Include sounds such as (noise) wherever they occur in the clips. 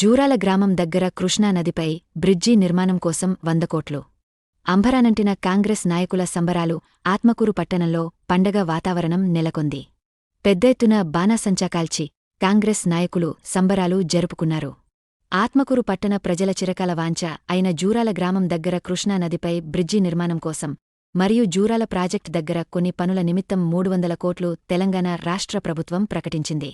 జూరాల గ్రామం దగ్గర కృష్ణా నదిపై బ్రిడ్జి నిర్మాణం కోసం వంద కోట్లు. అంబరానంటిన కాంగ్రెస్ నాయకుల సంబరాలు ఆత్మకూరు పట్టణంలో పండగ వాతావరణం నెలకొంది. పెద్ద ఎత్తున బాణాసంచా కాల్చి కాంగ్రెస్ నాయకులు సంబరాలు జరుపుకున్నారు. ఆత్మకూరు పట్టణ ప్రజల చిరకాల వాంఛ అయిన జూరాల గ్రామం దగ్గర కృష్ణా నదిపై బ్రిడ్జి నిర్మాణం కోసం మరియు జూరాల ప్రాజెక్ట్ దగ్గర కొన్ని పనుల నిమిత్తం మూడు వందల కోట్లు తెలంగాణ రాష్ట్ర ప్రభుత్వం ప్రకటించింది.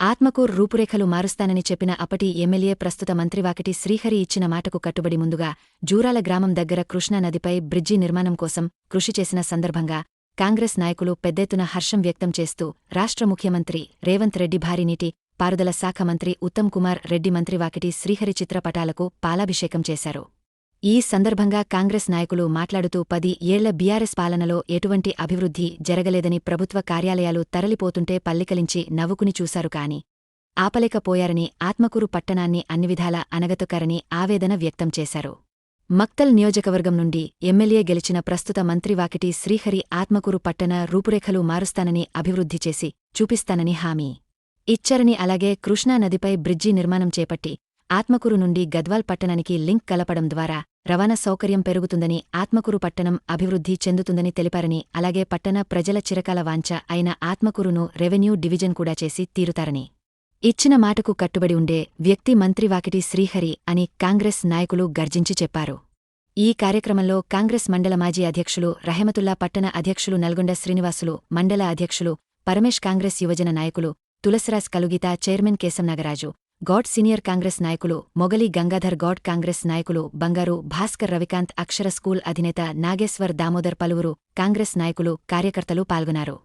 ఆత్మకూర్ రూపురేఖలు మారుస్తానని చెప్పిన అప్పటి ఎమ్మెల్యే ప్రస్తుత మంత్రివాకటి శ్రీహరి ఇచ్చిన మాటకు కట్టుబడి ముందుగా జూరాల గ్రామం దగ్గర కృష్ణా నదిపై బ్రిడ్జి నిర్మాణం కోసం కృషి చేసిన సందర్భంగా కాంగ్రెస్ నాయకులు పెద్దెత్తున హర్షం వ్యక్తం చేస్తూ రాష్ట్ర ముఖ్యమంత్రి రేవంత్ రెడ్డి భారీ నీటి పారుదల శాఖ మంత్రి ఉత్తమ్ కుమార్ రెడ్డి మంత్రివాకిటి శ్రీహరి చిత్రపటాలకు పాలాభిషేకం చేశారు. ఈ సందర్భంగా కాంగ్రెస్ నాయకులు మాట్లాడుతూ పది ఏళ్ళ బీఆర్ఎస్ పాలనలో ఎటువంటి అభివృద్ధి జరగలేదని ప్రభుత్వ కార్యాలయాలు తరలిపోతుంటే పల్లికలించి నవ్వుకుని చూశారు కాని ఆపలేకపోయారని ఆత్మకూరు పట్టణాన్ని అన్నివిధాలా అనగతుకరని ఆవేదన వ్యక్తం చేశారు. మక్తల్ నియోజకవర్గం నుండి ఎమ్మెల్యే గెలిచిన ప్రస్తుత మంత్రివాకిటి శ్రీహరి ఆత్మకూరు పట్టణ రూపురేఖలు మారుస్తానని అభివృద్ధి చేసి చూపిస్తానని హామీ ఇచ్చారని అలాగే కృష్ణానదిపై బ్రిడ్జి నిర్మాణం చేపట్టి ఆత్మకూరు నుండి గద్వాల్ పట్టణానికి లింక్ కలపడం ద్వారా రవాణా సౌకర్యం పెరుగుతుందని ఆత్మకూరు పట్టణం అభివృద్ధి చెందుతుందని తెలిపారని అలాగే పట్టణ ప్రజల చిరకాల వాంఛ అయిన ఆత్మకూరును రెవెన్యూ డివిజన్ కూడా చేసి తీరుతారని. ఇచ్చిన మాటకు కట్టుబడి ఉండే వ్యక్తి మంత్రి వాకిటి శ్రీహరి అని కాంగ్రెస్ నాయకులు గర్జించి చెప్పారు. ఈ కార్యక్రమంలో కాంగ్రెస్ మండల మాజీ అధ్యక్షులు రహమతుల్లా పట్టణ అధ్యక్షులు నల్గొండ శ్రీనివాసులు మండల అధ్యక్షులు పరమేష్ కాంగ్రెస్ యువజన నాయకులు తులసిరాజ్ కలుగిత చైర్మన్ కేశం నాగరాజు. గౌడ్ సీనియర్ కాంగ్రెస్ నాయకులు మొగలి గంగాధర్ గౌడ్ కాంగ్రెస్ నాయకులు బంగారు భాస్కర్ రవికాంత్ అక్షర స్కూల్ అధినేత నాగేశ్వర్ దామోదర్ పలువురు కాంగ్రెస్ నాయకులు కార్యకర్తలు పాల్గొన్నారు.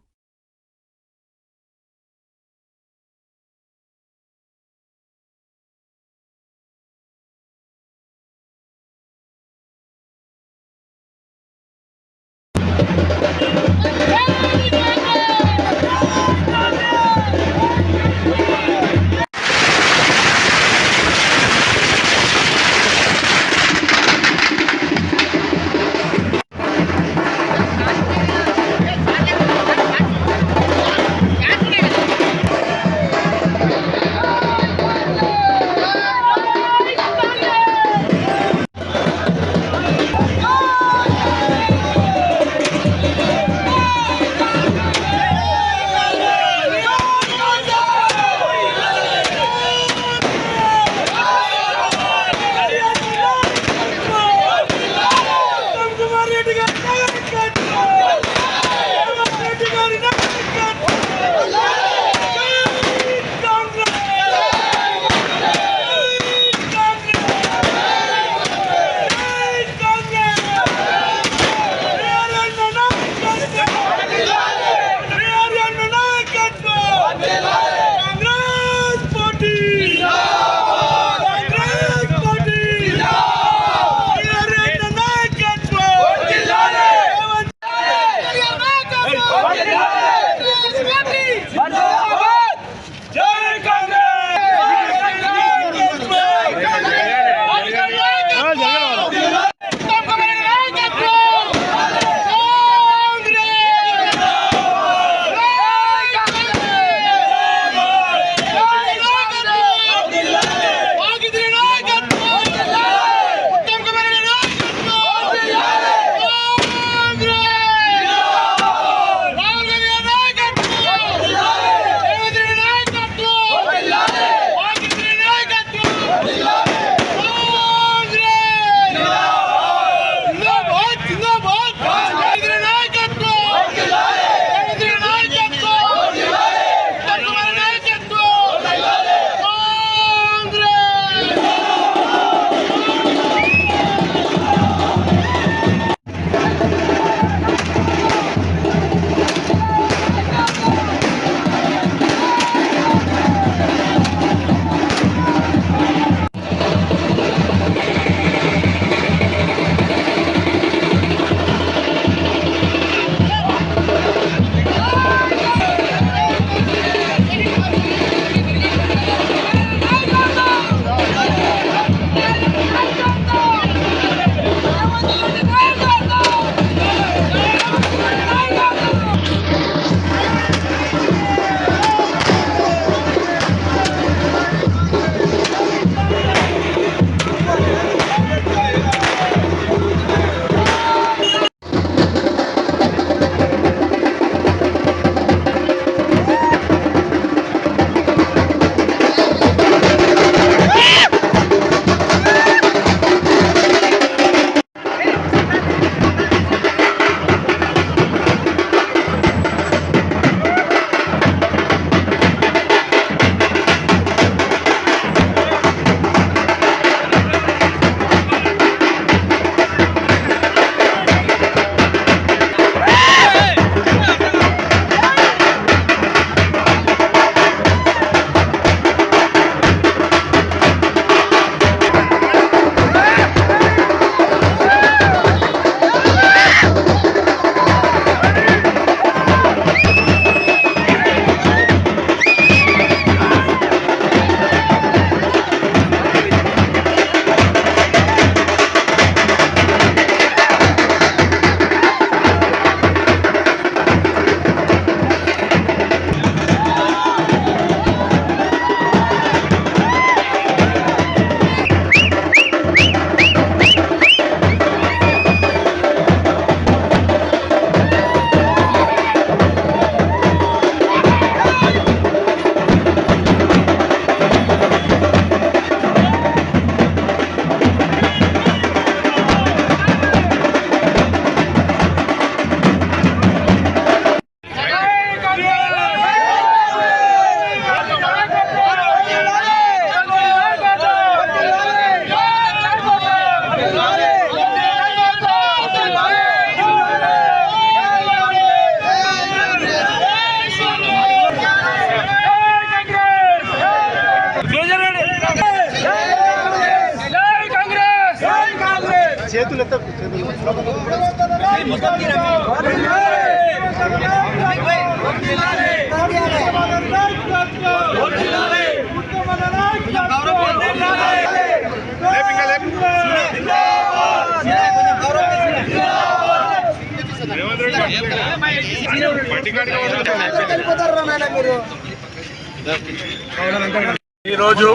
ఈరోజు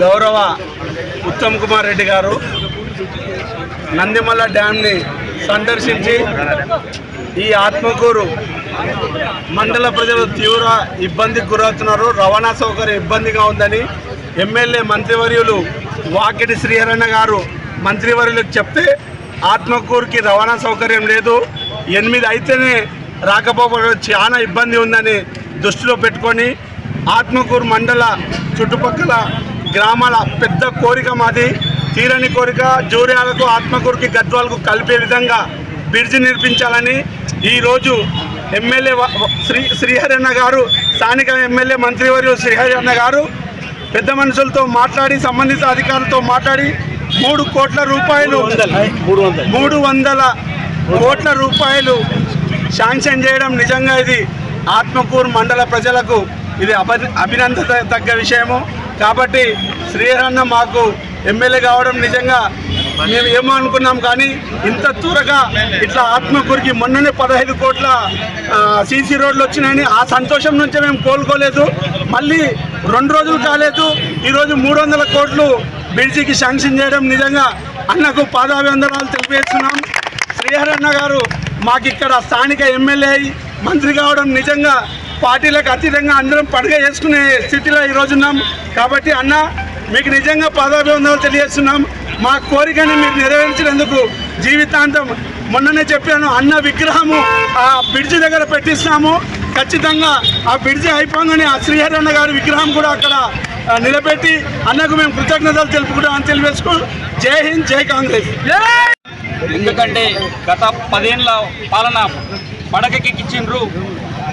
గౌరవ ఉత్తమ్ కుమార్ రెడ్డి గారు నందిమల్ల డ్యామ్ని సందర్శించి ఈ ఆత్మకూరు మండల ప్రజలు తీవ్ర ఇబ్బందికి గురవుతున్నారు. రవాణా సౌకర్యం ఇబ్బందిగా ఉందని ఎమ్మెల్యే మంత్రివర్యులు వాకిటి శ్రీహరణ గారు మంత్రివర్యులకు చెప్తే ఆత్మకూరుకి రవాణా సౌకర్యం లేదు. ఎనిమిది అయితేనే రాకపోవడం చాలా ఇబ్బంది ఉందని దృష్టిలో పెట్టుకొని ఆత్మకూరు మండల చుట్టుపక్కల గ్రామాల పెద్ద కోరిక మాది. తీరని కోరిక జూర్యాలకు ఆత్మకూరుకి గద్వాలకు కలిపే విధంగా బ్రిడ్జి నిర్మించాలని ఈరోజు ఎమ్మెల్యే శ్రీ శ్రీహరణ గారు స్థానిక ఎమ్మెల్యే మంత్రివర్యులు శ్రీహరణ గారు పెద్ద మనుషులతో మాట్లాడి సంబంధిత అధికారులతో మాట్లాడి మూడు కోట్ల రూపాయలు మూడు వందల కోట్ల రూపాయలు శాంక్షన్ చేయడం నిజంగా ఇది ఆత్మకూరు మండల ప్రజలకు ఇది అభి అభినందన విషయము. కాబట్టి శ్రీహరన్న మాకు ఎమ్మెల్యే కావడం నిజంగా మేము ఏమో అనుకున్నాం కానీ ఇంత త్వరగా ఇట్లా ఆత్మకూరికి మొన్ననే పదహైదు కోట్ల సీసీ రోడ్లు వచ్చినాయని ఆ సంతోషం నుంచే మేము కోలుకోలేదు. మళ్ళీ రెండు రోజులు కాలేదు. ఈరోజు మూడు వందల కోట్లు బ్రిడ్జికి శాంక్షన్ చేయడం నిజంగా అన్నకు పాదాభివందనాలు తెలియజేస్తున్నాం. శ్రీహరన్న గారు మాకు ఇక్కడ స్థానిక ఎమ్మెల్యే మంత్రి కావడం నిజంగా పార్టీలకు అతీతంగా అందరం పండుగ చేసుకునే స్థితిలో ఈరోజు ఉన్నాం. కాబట్టి అన్న మీకు నిజంగా పదాభివందనాలు తెలియజేస్తున్నాం. మా కోరికని మీరు నెరవేర్చినందుకు జీవితాంతం మొన్ననే చెప్పాను అన్న విగ్రహము ఆ బ్రిడ్జి దగ్గర పెట్టిస్తాము. ఖచ్చితంగా ఆ బ్రిడ్జి అయిపోగానే ఆ శ్రీహరన్న గారి విగ్రహం కూడా అక్కడ నిలబెట్టి అన్నకు మేము కృతజ్ఞతలు తెలుపుకుంటామని తెలియజేసుకు జై హింద్ జై కాంగ్రెస్. ఎందుకంటే గత పదేళ్ళ పాలన పడకెక్కిచ్చిండ్రు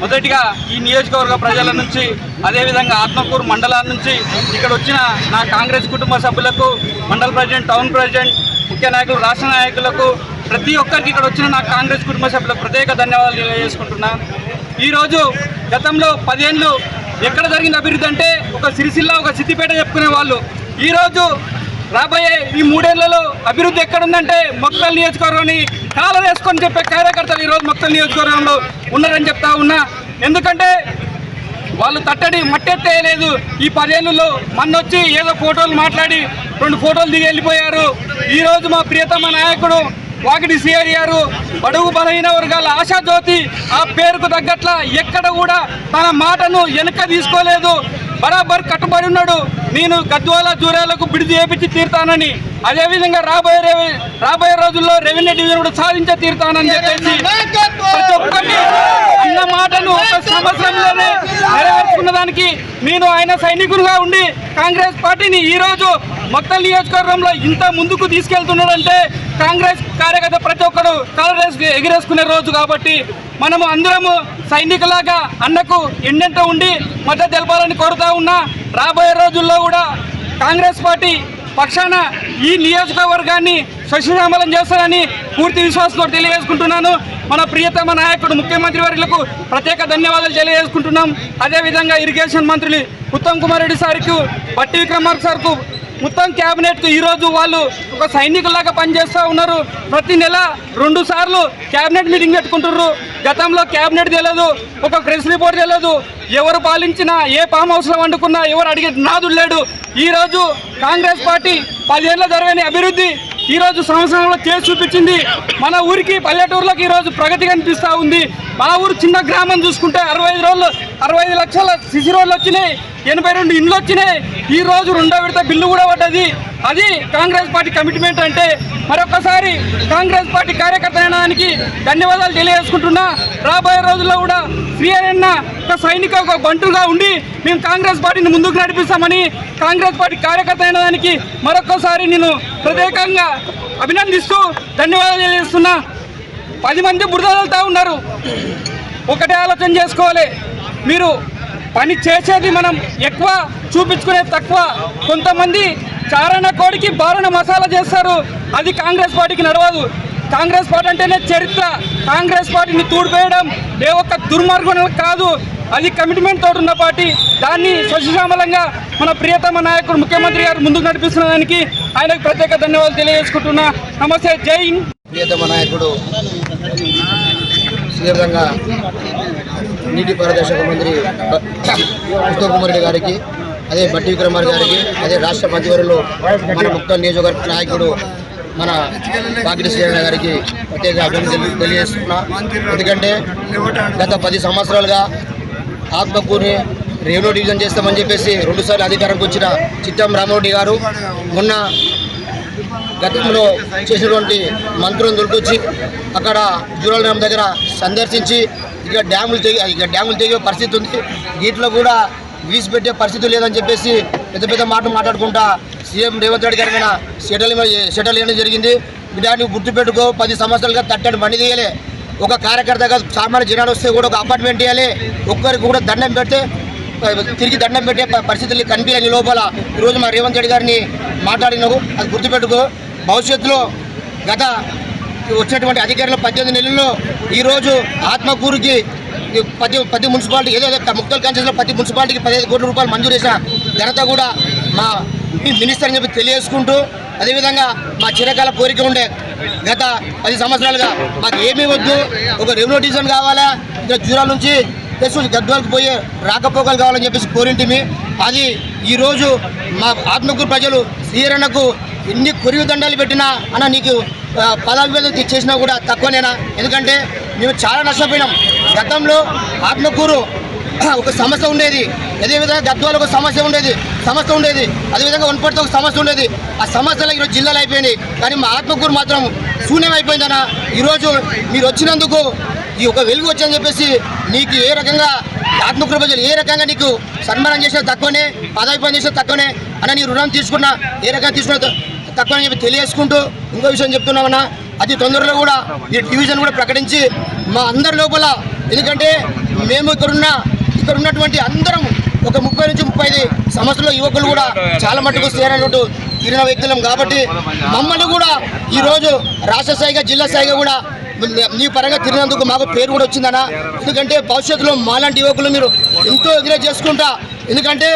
మొదటిగా ఈ నియోజకవర్గ ప్రజల నుంచి అదేవిధంగా ఆత్మకూరు మండలాల నుంచి ఇక్కడ వచ్చిన నా కాంగ్రెస్ కుటుంబ సభ్యులకు మండల ప్రెసిడెంట్ టౌన్ ప్రెసిడెంట్ ముఖ్య నాయకులు రాష్ట్ర నాయకులకు ప్రతి ఒక్కరికి ఇక్కడ వచ్చిన నా కాంగ్రెస్ కుటుంబ సభ్యులకు ప్రత్యేక ధన్యవాదాలు తెలియజేసుకుంటున్నా. ఈరోజు గతంలో పదేళ్ళు ఎక్కడ జరిగిన అభివృద్ధి అంటే ఒక సిరిసిల్ల ఒక సిద్దిపేట చెప్పుకునే వాళ్ళు. ఈరోజు రాబోయే ఈ మూడేళ్ళలో అభివృద్ధి ఎక్కడుందంటే మొక్కల నియోజకవర్గాన్ని కాలం వేసుకొని చెప్పే కార్యకర్తలు ఈరోజు మొక్కల నియోజకవర్గంలో ఉన్నారని చెప్తా ఉన్నా. ఎందుకంటే వాళ్ళు తట్టడి మట్టెత్తేయలేదు. ఈ పదేళ్ళలో మన్నొచ్చి ఏదో ఫోటోలు మాట్లాడి రెండు ఫోటోలు దిగి వెళ్ళిపోయారు. ఈరోజు మా ప్రియతమ నాయకుడు వాకిటి సిఆర్ గారు బడుగు బలహీన వర్గాల ఆశాజ్యోతి ఆ పేరుకు తగ్గట్ల ఎక్కడ కూడా తన మాటను వెనక తీసుకోలేదు. బరాబర్ కట్టుబడి ఉన్నాడు. నేను గద్వాల జూరాలకు బిడిది చేపించి తీరుతానని. అదేవిధంగా రాబోయే రాబోయే రోజుల్లో రెవెన్యూ డివిజన్ కూడా సాధించే తీరుతానని చెప్పేసి ప్రతి ఒక్కరిని అన్న మాటను ఒక సంవత్సరంలోనే నెరవేర్చుకున్న దానికి నేను ఆయన సైనికులుగా ఉండి కాంగ్రెస్ పార్టీని ఈరోజు మొత్తం నియోజకవర్గంలో ఇంత ముందుకు తీసుకెళ్తున్నాడంటే కాంగ్రెస్ కార్యకర్త ప్రతి ఒక్కరు కాంగ్రెస్ ఎగిరేసుకునే రోజు కాబట్టి మనము అందరము సైనికులాగా అన్నకు ఎండెంట ఉండి మద్దతు తెలపాలని కోరుతా ఉన్నా. రాబోయే రోజుల్లో కూడా కాంగ్రెస్ పార్టీ పక్షాన ఈ నియోజకవర్గాన్ని సస్యశ్యామలం చేస్తారని పూర్తి విశ్వాసంతో తెలియజేసుకుంటున్నాను. మన ప్రియతమ నాయకుడు ముఖ్యమంత్రి వర్యులకు ప్రత్యేక ధన్యవాదాలు తెలియజేసుకుంటున్నాం. అదేవిధంగా ఇరిగేషన్ మంత్రులు ఉత్తమ్ కుమార్ రెడ్డి సార్కు బట్టి విక్రమార్క సార్కు మొత్తం క్యాబినెట్ ఈ రోజు వాళ్ళు ఒక సైనికులాగా పనిచేస్తూ ఉన్నారు. ప్రతి నెల రెండు సార్లు క్యాబినెట్ మీటింగ్ పెట్టుకుంటున్నారు గతంలో క్యాబినెట్ తెలియదు ఒక ప్రెస్ రిపోర్ట్ తెలియదు. ఎవరు పాలించినా ఏ పామ్ హౌస్లో వండుకున్నా ఎవరు అడిగే నాదు లేడు. ఈ రోజు కాంగ్రెస్ పార్టీ పదేళ్ళ జరిగిన అభివృద్ధి ఈ రోజు సంవత్సరంలో చేసి చూపించింది. మన ఊరికి పల్లెటూరులకు ఈ రోజు ప్రగతి కనిపిస్తూ ఉంది. మన ఊరు చిన్న గ్రామం చూసుకుంటే అరవై ఐదు రోజులు అరవై లక్షల సిసి రోడ్లు వచ్చినాయి. ఎనభై రెండు ఇండ్లు వచ్చినాయి. ఈ రోజు రెండో విడత బిల్లు కూడా పడ్డది. అది కాంగ్రెస్ పార్టీ కమిట్మెంట్ అంటే మరొకసారి కాంగ్రెస్ పార్టీ కార్యకర్త ధన్యవాదాలు తెలియజేసుకుంటున్నా. రాబోయే రోజుల్లో కూడా శ్రీహరన్న ఒక సైనిక ఒక బంటుగా ఉండి మేము కాంగ్రెస్ పార్టీని ముందుకు నడిపిస్తామని కాంగ్రెస్ పార్టీ కార్యకర్త అయినదానికి మరొకసారి నేను ప్రత్యేకంగా అభినందిస్తూ ధన్యవాదాలు తెలియజేస్తున్నా. పది మంది బురదలుతా ఉన్నారు. ఒకటే ఆలోచన చేసుకోవాలి. మీరు పని చేసేది మనం ఎక్కువ చూపించుకునేది తక్కువ. కొంతమంది చారణ కోడికి బారణ మసాలా చేస్తారు. అది కాంగ్రెస్ పార్టీకి నడవదు. కాంగ్రెస్ పార్టీ అంటేనే చరిత్ర. కాంగ్రెస్ పార్టీని తూడిపేయడం ఏ ఒక్క దుర్మార్గం కాదు. అది కమిట్మెంట్ తోటి ఉన్న పార్టీ. దాన్ని సశిశామలంగా మన ప్రియతమ నాయకుడు ముఖ్యమంత్రి గారు ముందుకు నడిపిస్తున్న దానికి ఆయనకు ప్రత్యేక ధన్యవాదాలు తెలియజేసుకుంటున్నా. నమస్తే జై హింద్. ప్రియతమ నాయకుడు నీటి పారదర్శక మంత్రి బ- ఉత్తమ్ కుమార్ రెడ్డి గారికి అదే బట్టి విక్రమార్ గారికి అదే రాష్ట్ర మంత్రివర్యులు మన ముక్త నియోజకవర్గ నాయకుడు మన బాకిటి శ్రీరణ గారికి ప్రత్యేక అభివృద్ధి తెలియజేస్తున్నా. ఎందుకంటే గత పది సంవత్సరాలుగా ఆత్మకూరిని రెవెన్యూ డివిజన్ చేస్తామని చెప్పేసి రెండుసార్లు అధికారంకి వచ్చిన చిత్తం రామరెడ్డి గారు మొన్న గతంలో చేసినటువంటి మంత్రులను దొరికొచ్చి అక్కడ జూరాల దగ్గర సందర్శించి ఇక డ్యాములు తెగి ఇక డ్యాములు తెగే పరిస్థితి ఉంది. వీటిలో కూడా వీసి పెట్టే పరిస్థితి లేదని చెప్పేసి పెద్ద పెద్ద మాటలు మాట్లాడుకుంటా సీఎం రేవంత్ రెడ్డి గారి మీద షెటల్ షెటల్ వేయడం జరిగింది. దాన్ని గుర్తుపెట్టుకో పది సంవత్సరాలుగా తట్టడి బండి తీయలే. ఒక కార్యకర్తగా సామాన్య జనాలు వస్తే కూడా ఒక అపార్ట్మెంట్ ఇవ్వాలి ఒక్కరికి కూడా దండం పెడితే తిరిగి దండం పెట్టే పరిస్థితులు కనిపించని లోపల ఈరోజు మా రేవంత్ రెడ్డి గారిని మాట్లాడినావు అది గుర్తుపెట్టుకో. భవిష్యత్తులో గత వచ్చినటువంటి అధికారులు పద్దెనిమిది నెలల్లో ఈరోజు ఆత్మకూరుకి పది పది మున్సిపాలిటీ ఏదో ముక్తల్ కాన్సెన్స్లో ప్రతి మున్సిపాలిటీకి పదిహేను కోట్ల రూపాయలు మంజూరు చేసిన ఘనత కూడా మా మినిస్టర్ అని చెప్పి తెలియజేసుకుంటూ అదేవిధంగా మా చిరకాల కోరిక ఉండే గత పది సంవత్సరాలుగా మాకు ఏమీ వద్దు ఒక రెవెన్యూ డివిజన్ కావాలా ఇక్కడ జూరాల నుంచి ప్లస్ గద్వాలకు పోయే రాకపోకలు కావాలని చెప్పేసి కోరింటిమి అది ఈరోజు మా ఆత్మకూరు ప్రజలు శ్రీరణకు ఎన్ని కొరివి దండాలు పెట్టినా అన్న నీకు పదవి వేలు చేసినా కూడా తక్కువనేనా? ఎందుకంటే మేము చాలా నష్టపోయినాం. గతంలో ఆత్మకూరు (clears throat) ఒక సమస్య ఉండేది. అదేవిధంగా గద్వాల ఒక సమస్య ఉండేది. సమస్య ఉండేది. అదేవిధంగా వనపర్తి ఒక సమస్య ఉండేది. ఆ సమస్యలు ఈరోజు జిల్లాలు అయిపోయినాయి. కానీ మా ఆత్మకూరు మాత్రం శూన్యం అయిపోయిందన్న ఈరోజు మీరు వచ్చినందుకు ఈ ఒక వెలుగు వచ్చని చెప్పేసి నీకు ఏ రకంగా ఆత్మకూరు ప్రజలు ఏ రకంగా నీకు సన్మానం చేసినా తక్కువనే పదవి పని చేసినా తక్కువనే అన్న నీ రుణం తీసుకున్నా ఏ రకంగా తీసుకున్నా తక్కువని చెప్పి తెలియజేసుకుంటూ ఇంకో విషయం చెప్తున్నామన్నా అతి తొందరలో కూడా ఈ డివిజన్ కూడా ప్రకటించి మా అందరి లోపల ఎందుకంటే మేము ఇక్కడున్న ఇక్కడ ఉన్నటువంటి అందరం ఒక ముప్పై నుంచి ముప్పై ఐదు సంవత్సరాల యువకులు కూడా చాలా మట్టుకు చేరినట్టు తిరిగిన వ్యక్తులం కాబట్టి మమ్మల్ని కూడా ఈరోజు రాష్ట్ర స్థాయిగా జిల్లా స్థాయిగా కూడా మీ పరంగా తిరిగినందుకు మాకు పేరు కూడా వచ్చిందన్న. ఎందుకంటే భవిష్యత్తులో మాలాంటి యువకులు మీరు ఎంతో ఎంకరేజ్ చేసుకుంటా. ఎందుకంటే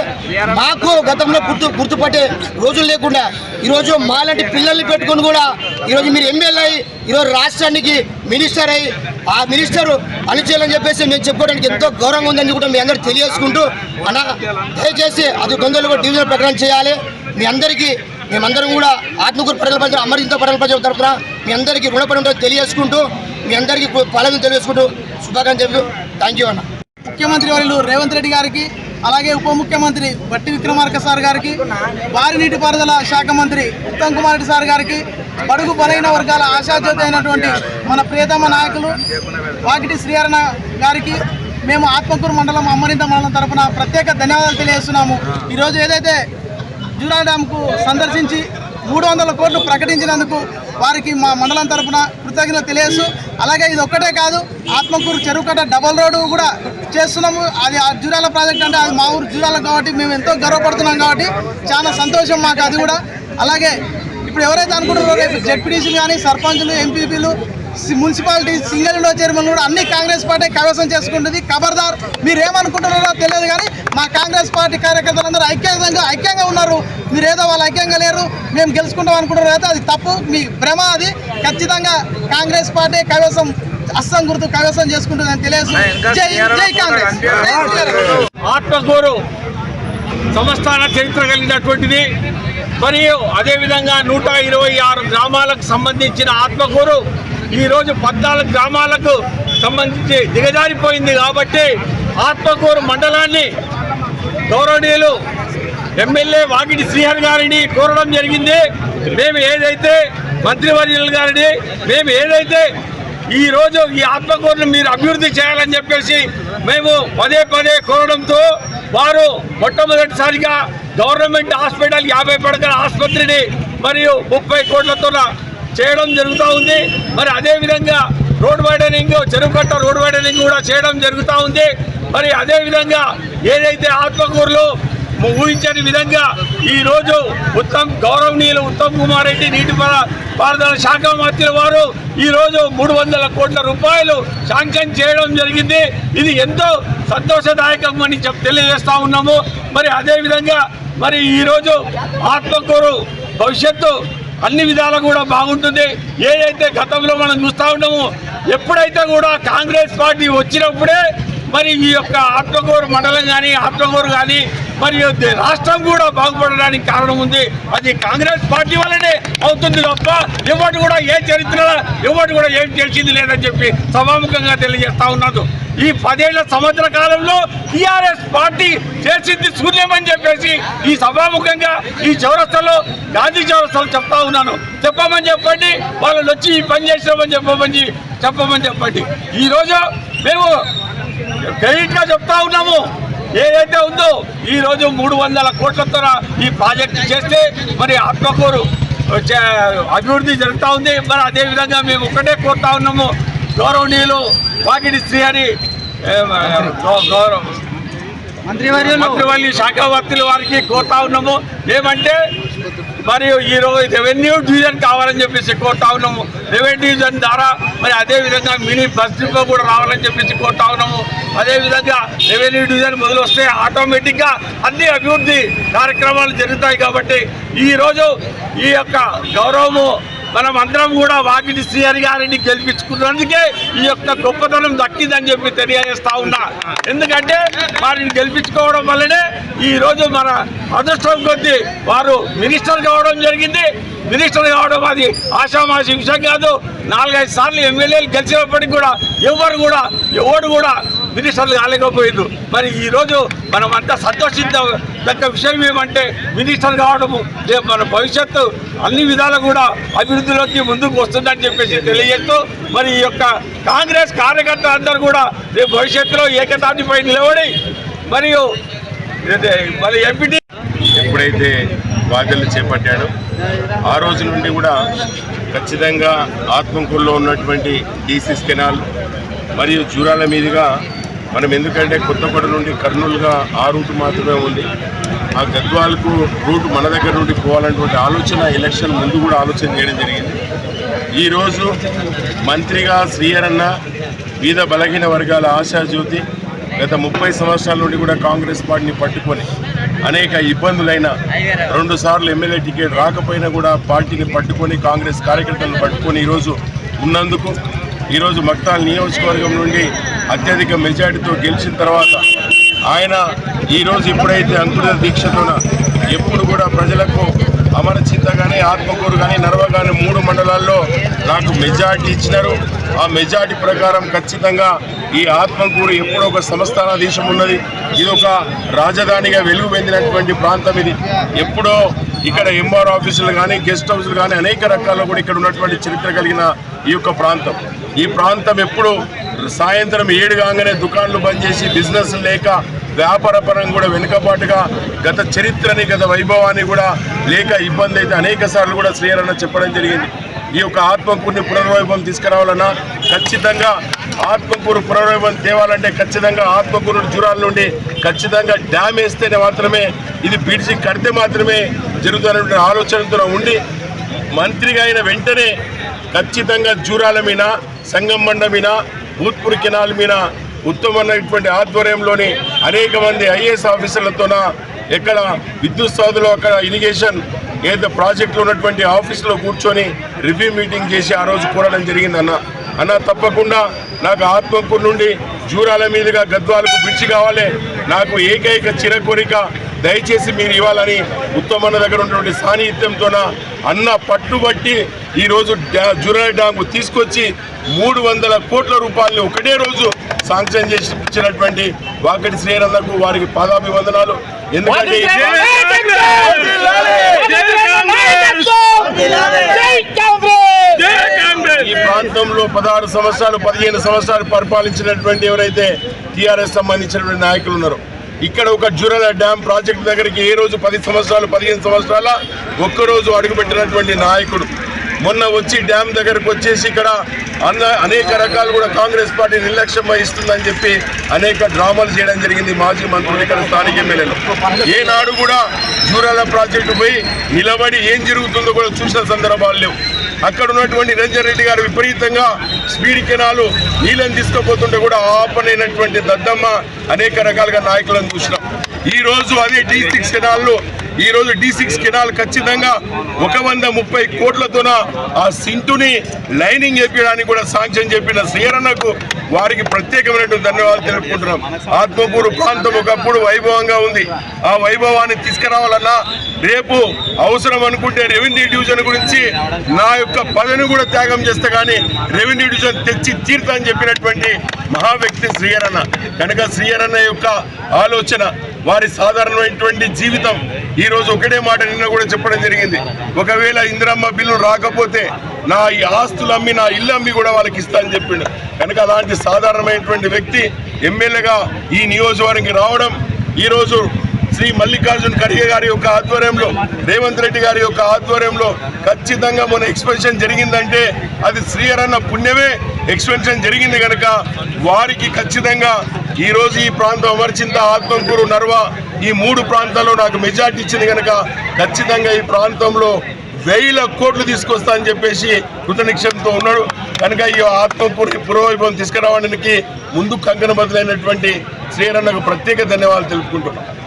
మాకు గతంలో గుర్తు గుర్తుపట్టే రోజులు లేకుండా ఈరోజు మాలాంటి పిల్లల్ని పెట్టుకొని కూడా ఈరోజు మీరు ఎమ్మెల్యే అయ్యి ఈరోజు రాష్ట్రానికి మినిస్టర్ అయ్యి ఆ మినిస్టర్ అణిచేయాలని చెప్పేసి మేము చెప్పుకోవడానికి ఎంతో గౌరవంగా ఉందని కూడా మీ అందరూ తెలియజేసుకుంటూ అన్న దయచేసి అది గొంతులు కూడా డివిజన్ ప్రకటన చేయాలి. మీ అందరికీ మేమందరం కూడా ఆత్మకూరు ప్రజల ప్రజలు అమరింత ప్రజల ప్రజల తరఫున మీ అందరికీ రుణపడి ఉంటుంది తెలియజేసుకుంటూ మీ అందరికీ ఫలం తెలియజేసుకుంటూ శుభాకాంక్షలు థ్యాంక్ యూ అన్న. ముఖ్యమంత్రి వర్యులు రేవంత్ రెడ్డి గారికి అలాగే ఉప ముఖ్యమంత్రి బట్టి విక్రమార్క సార్ గారికి వారి నీటిపారుదల శాఖ మంత్రి ఉత్తమ్ కుమార్ రెడ్డి సార్ గారికి బడుగు బలైన వర్గాల ఆశాజ్యోతి అయినటువంటి మన ప్రియతమ నాయకులు వాకిటి శ్రీహరణ గారికి మేము ఆత్మకూరు మండలం అమ్మరింత మండలం తరఫున ప్రత్యేక ధన్యవాదాలు తెలియజేస్తున్నాము. ఈరోజు ఏదైతే జూరా డ్యామ్కు సందర్శించి మూడు వందల కోట్లు ప్రకటించినందుకు వారికి మా మండలం తరఫున కృతజ్ఞత తెలియజేస్తూ అలాగే ఇది ఒక్కటే కాదు ఆత్మకూరు చెరువుకట్ట డబల్ రోడ్డు కూడా చేస్తున్నాము. అది ఆ జూరాల ప్రాజెక్ట్ అంటే అది మా ఊరు జూరాల కాబట్టి మేము ఎంతో గర్వపడుతున్నాం కాబట్టి చాలా సంతోషం మాకు అది కూడా. అలాగే ఇప్పుడు ఎవరైతే అనుకుంటున్నారో రేపు జెడ్పీటీసీలు కానీ సర్పంచులు ఎంపీపీలు మున్సిపాలిటీ సింగిల్ విండో చైర్మన్ కూడా అన్ని కాంగ్రెస్ పార్టీ కైవసం చేసుకుంటుంది. ఖబర్దార్ మీరు ఏమనుకుంటున్నారో తెలియదు కానీ మా కాంగ్రెస్ పార్టీ కార్యకర్తలందరూ ఐక్యంగా ఐక్యంగా ఉన్నారు. మీరు ఏదో వాళ్ళు ఐక్యంగా లేరు. మేము గెలుచుకుంటాం అనుకుంటున్నారు అయితే అది తప్పు. మీ భ్రమ అది. ఖచ్చితంగా కాంగ్రెస్ పార్టీ కైవసం అస్సం గుర్తు కైవసం చేసుకుంటుందని తెలియదు. జై జై కాంగ్రెస్. సంస్థాన చరిత్ర కలిగినటువంటిది. మరియు అదేవిధంగా నూట ఇరవై ఆరు గ్రామాలకు సంబంధించిన ఆత్మకూరు ఈరోజు పద్నాలుగు గ్రామాలకు సంబంధించి దిగజారిపోయింది కాబట్టి ఆత్మకూరు మండలాన్ని గౌరవనీయులు ఎమ్మెల్యే వాకిటి శ్రీహర్ గారిని కోరడం జరిగింది. మేము ఏదైతే మంత్రివర్యులు గారిని మేము ఏదైతే ఈ రోజు ఈ ఆత్మకూరును మీరు అభివృద్ధి చేయాలని చెప్పేసి మేము పదే పదే కోరడంతో వారు మొట్టమొదటిసారిగా గవర్నమెంట్ హాస్పిటల్ యాభై పడకల ఆసుపత్రిని మరియు ముప్పై కోట్లతో చేయడం జరుగుతూ ఉంది. మరి అదేవిధంగా రోడ్ వైడనింగ్ చెరువు కట్ట రోడ్ వైడనింగ్ కూడా చేయడం జరుగుతూ ఉంది. మరి అదేవిధంగా ఏదైతే ఆత్మకూరులో ఊహించని విధంగా ఈరోజు ఉత్తమ్ గౌరవనీయులు ఉత్తమ్ కుమార్ రెడ్డి నీటి పారుదల శాఖ మంత్రి వారు ఈరోజు మూడు వందల కోట్ల రూపాయలు శాంక్షన్ చేయడం జరిగింది. ఇది ఎంతో సంతోషదాయకం అని చెప్ తెలియజేస్తా ఉన్నాము. మరి అదేవిధంగా మరి ఈరోజు ఆత్మకూరు భవిష్యత్తు అన్ని విధాలు కూడా బాగుంటుంది. ఏదైతే గతంలో మనం చూస్తూ ఉన్నాము ఎప్పుడైతే కూడా కాంగ్రెస్ పార్టీ వచ్చినప్పుడే మరి ఈ యొక్క ఆత్మకూరు మండలం కానీ ఆత్మకూరు కానీ మరియు రాష్ట్రం కూడా బాగుపడడానికి కారణం ఉంది. అది కాంగ్రెస్ పార్టీ వల్లనే అవుతుంది తప్ప ఎవరు కూడా ఏ చరిత్ర ఎవరు కూడా ఏం తెలిసింది లేదని చెప్పి సభాముఖంగా తెలియజేస్తా ఉన్నాను. ఈ పదేళ్ళ సంవత్సర కాలంలో టీఆర్ఎస్ పార్టీ చేసింది శూన్యమని చెప్పేసి ఈ సభాముఖంగా ఈ చౌరస్తలో గాంధీ చౌరస్తలో చెప్తా ఉన్నాను. చెప్పమని చెప్పండి వాళ్ళు వచ్చి ఈ పని చేసామని చెప్పమని చెప్పమని చెప్పండి. ఈరోజు మేము క్రెడిట్ చెప్తా ఉన్నాము. ఏదైతే ఉందో ఈరోజు మూడు వందల కోట్లతో ఈ ప్రాజెక్ట్ చేస్తే మరి ఆత్మకూరు అభివృద్ధి జరుగుతూ ఉంది. మరి అదే విధంగా మేము ఒకటే కోరుతా ఉన్నాము. గౌరవనీయులు వాకిడి శ్రీ అని మంత్రివర్యులు. శాఖ మంత్రుల వారికి కోరుతా ఉన్నాము. ఏమంటే మరియు ఈ రోజు రెవెన్యూ డివిజన్ కావాలని చెప్పేసి కోరుతా ఉన్నాము. రెవెన్యూ డివిజన్ ద్వారా మరి అదే విధంగా మినీ బస్ డిపో కూడా రావాలని చెప్పేసి కోరుతా ఉన్నాము. అదే విధంగా రెవెన్యూ డివిజన్ మొదలు వస్తే ఆటోమేటిక్గా అన్ని అభివృద్ధి కార్యక్రమాలు జరుగుతాయి కాబట్టి ఈ రోజు ఈ యొక్క గౌరవము మనం అందరం కూడా వాకిటి శ్రీహరి గారిని గెలిపించుకున్నందుకే ఈ యొక్క గొప్పతనం దక్కిందని చెప్పి తెలియజేస్తా ఉన్నా. ఎందుకంటే వారిని గెలిపించుకోవడం వల్లనే ఈ రోజు మన అదృష్టం కొద్దీ వారు మినిస్టర్ కావడం జరిగింది. మినిస్టర్ కావడం అది ఆషామాషి విషయం కాదు. నాలుగైదు సార్లు ఎమ్మెల్యేలు గెలిచినప్పటికీ కూడా ఎవరు కూడా ఎవరు కూడా మినిస్టర్లు కాలేకపోయిండ్రు మరి ఈరోజు మనం అంతా సంతోషించదగ్గ విషయం ఏమంటే మినిస్టర్ కావడము రేపు మన భవిష్యత్తు అన్ని విధాలు కూడా అభివృద్ధిలోకి ముందుకు వస్తుందని చెప్పేసి తెలియజేస్తూ మరి ఈ యొక్క కాంగ్రెస్ కార్యకర్తలు అందరూ కూడా రేపు భవిష్యత్తులో ఏకతాటిపై నిలబడి మరియు మరి ఎంపీటీ ఎప్పుడైతే బాధ్యతలు చేపట్టాడో ఆ రోజు నుండి కూడా ఖచ్చితంగా ఆత్మకూరులో ఉన్నటువంటి డీసీస్ కెనాల్ మరియు జూరాల మీదుగా మనం ఎందుకంటే కొత్తపేట నుండి కర్నూలుగా ఆ రూట్ మాత్రమే ఉంది. ఆ గద్వాలకు రూట్ మన దగ్గర నుండి పోవాలన్నటువంటి ఆలోచన ఎలక్షన్ ముందు కూడా ఆలోచన చేయడం జరిగింది. ఈరోజు మంత్రిగా శ్రీయరన్న బీద బలహీన వర్గాల ఆశాజ్యోతి గత ముప్పై సంవత్సరాల నుండి కూడా కాంగ్రెస్ పార్టీని పట్టుకొని అనేక ఇబ్బందులైన రెండు సార్లు ఎమ్మెల్యే టికెట్ రాకపోయినా కూడా పార్టీని పట్టుకొని కాంగ్రెస్ కార్యకర్తలను పట్టుకొని ఈరోజు ఉన్నందుకు ఈరోజు మక్తాల్ నియోజకవర్గం నుండి అత్యధిక మెజార్టీతో గెలిచిన తర్వాత ఆయన ఈరోజు ఎప్పుడైతే అంకుర దీక్షతోన ఎప్పుడు కూడా ప్రజలకు అమరచింత కానీ ఆత్మకూరు కానీ నర్వ కానీ మూడు మండలాల్లో నాకు మెజార్టీ ఇచ్చినారు. ఆ మెజార్టీ ప్రకారం ఖచ్చితంగా ఈ ఆత్మకూరు ఎప్పుడో ఒక సంస్థానాధీశం ఉన్నది. ఇది ఒక రాజధానిగా వెలుగు పొందినటువంటి ప్రాంతం ఇది. ఎప్పుడో ఇక్కడ ఎంఆర్ ఆఫీసులు కానీ గెస్ట్ హౌస్లు కానీ అనేక రకాల్లో కూడా ఇక్కడ ఉన్నటువంటి చరిత్ర కలిగిన ఈ యొక్క ప్రాంతం. ఈ ప్రాంతం ఎప్పుడు సాయంత్రం ఏడు కాగానే దుకాన్లు బంద్ చేసి బిజినెస్ లేక వ్యాపార పరంగా కూడా వెనుకబాటుగా గత చరిత్రని గత వైభవాన్ని కూడా లేక ఇబ్బంది అయితే అనేక సార్లు కూడా శ్రీరన్న చెప్పడం జరిగింది. ఈ యొక్క ఆత్మకూరుని పునర్వైభవం తీసుకురావాలన్నా ఖచ్చితంగా ఆత్మకూరు పునర్వైభవం తేవాలంటే ఖచ్చితంగా ఆత్మకూరు జురాల నుండి ఖచ్చితంగా డ్యామ్ వేస్తేనే మాత్రమే ఇది బిడిసి కడితే మాత్రమే జరుగుతున్నటువంటి ఆలోచనతో ఉండి మంత్రిగా అయిన వెంటనే ఖచ్చితంగా జూరాల మీద సంగమండ మీద భూత్పూర్ కెనాల్ మీద ఉత్తమమైనటువంటి ఆధ్వర్యంలోని అనేక మంది ఐఏఎస్ ఆఫీసర్లతోన ఎక్కడ విద్యుత్ సాధులు అక్కడ ఇరిగేషన్ ఏదో ప్రాజెక్టులో ఉన్నటువంటి ఆఫీసులో కూర్చొని రివ్యూ మీటింగ్ చేసి ఆ రోజు కోరడం జరిగింది అన్న అన్న తప్పకుండా నాకు ఆత్మకూరు నుండి జూరాల మీదుగా గద్వాలకు పిచ్చి కావాలి. నాకు ఏకైక చిరకొరిక దయచేసి మీరు ఇవ్వాలని ఉత్తమన్న దగ్గర ఉన్నటువంటి సాన్నిహిత్యంతోన అన్న పట్టుబట్టి ఈరోజు డ్యా జూరాల డ్యాము తీసుకొచ్చి మూడు వందల కోట్ల రూపాయలు ఒకటే రోజు శాంక్షన్ చేసి ఇచ్చినటువంటి వాకటి శ్రీరందకు వారికి పాదాభివందనాలు. ఎందుకంటే ఈ ప్రాంతంలో పదహారు సంవత్సరాలు పదిహేను సంవత్సరాలు పరిపాలించినటువంటి ఎవరైతే టీఆర్ఎస్ సంబంధించినటువంటి నాయకులు ఉన్నారో ఇక్కడ ఒక జురల డ్యామ్ ప్రాజెక్ట్ దగ్గరికి ఏ రోజు పది సంవత్సరాలు పదిహేను సంవత్సరాల ఒక్కరోజు అడుగుపెట్టినటువంటి నాయకుడు. మొన్న వచ్చి డ్యామ్ దగ్గరకు వచ్చేసి ఇక్కడ అన్న అనేక రకాలు కూడా కాంగ్రెస్ పార్టీ నిర్లక్ష్యం వహిస్తుందని చెప్పి అనేక డ్రామాలు చేయడం జరిగింది మాజీ మంత్రులు ఇక్కడ స్థానిక ఎమ్మెల్యేలు. ఏనాడు కూడా జూరాల ప్రాజెక్టు పోయి నిలబడి ఏం జరుగుతుందో కూడా చూసిన సందర్భాలు లేవు. అక్కడ ఉన్నటువంటి నిరంజన్ రెడ్డి గారు విపరీతంగా బీడి కెనాలు నీళ్ళని తీసుకుపోతుంటే కూడా ఆపనైనటువంటి దద్దమ్మ అనేక రకాలుగా నాయకులను చూసినాం. ఈ రోజు అదే డి సిక్స్ కెనాల్లో ఈ రోజు డి సిక్స్ కెనాల్ ఖచ్చితంగా ఒక వంద ముప్పై కోట్లతోన ఆ సింటుని లైనింగ్ చేపించడానికి కూడా సాంక్షన్ చెప్పిన శ్రీరన్నకు వారికి ప్రత్యేకమైనటువంటి ధన్యవాదాలు తెలుపుకుంటున్నాం. ఆత్మకూరు ప్రాంతం ఒకప్పుడు వైభవంగా ఉంది. ఆ వైభవాన్ని తీసుకురావాలన్నా రేపు అవసరం అనుకుంటే రెవెన్యూ డివిజన్ గురించి నా యొక్క పదవిని కూడా త్యాగం చేస్తే కానీ రెవెన్యూ డివిజన్ తెచ్చి తీర్థం చెప్పినటువంటి మహా వ్యక్తి శ్రీయరన్న కనుక శ్రీయరన్న యొక్క ఆలోచన వారి సాధారణమైనటువంటి జీవితం. ఈ రోజు ఒకటే మాట నిన్న కూడా చెప్పడం జరిగింది. ఒకవేళ ఇందిరమ్మ బిల్లు రాకపోతే నా ఈ ఆస్తులు అమ్మి నా ఇల్లు అమ్మి కూడా వాళ్ళకి ఇస్తా అని చెప్పిండు. కనుక అలాంటి సాధారణమైనటువంటి వ్యక్తి ఎమ్మెల్యేగా ఈ నియోజకవర్గానికి రావడం ఈరోజు శ్రీ మల్లికార్జున్ ఖర్గే గారి యొక్క ఆధ్వర్యంలో రేవంత్ రెడ్డి గారి యొక్క ఆధ్వర్యంలో ఖచ్చితంగా మన ఎక్స్పెన్షన్ జరిగిందంటే అది శ్రీహరన్న పుణ్యమే. ఎక్స్పెన్షన్ జరిగింది కనుక వారికి ఖచ్చితంగా ఈ రోజు ఈ ప్రాంతం అమర్చింత ఆత్మకూరు నర్వ ఈ మూడు ప్రాంతాల్లో నాకు మెజార్టీ ఇచ్చింది కనుక ఖచ్చితంగా ఈ ప్రాంతంలో వేల కోట్లు తీసుకొస్తా అని చెప్పేసి కృతనిక్షంతో ఉన్నాడు. కనుక ఈ ఆత్మకూరు పురోవైభవం తీసుకురావడానికి ముందు కంకణ బదులైనటువంటి శ్రీరన్నకు ప్రత్యేక ధన్యవాదాలు తెలుపుకుంటున్నాను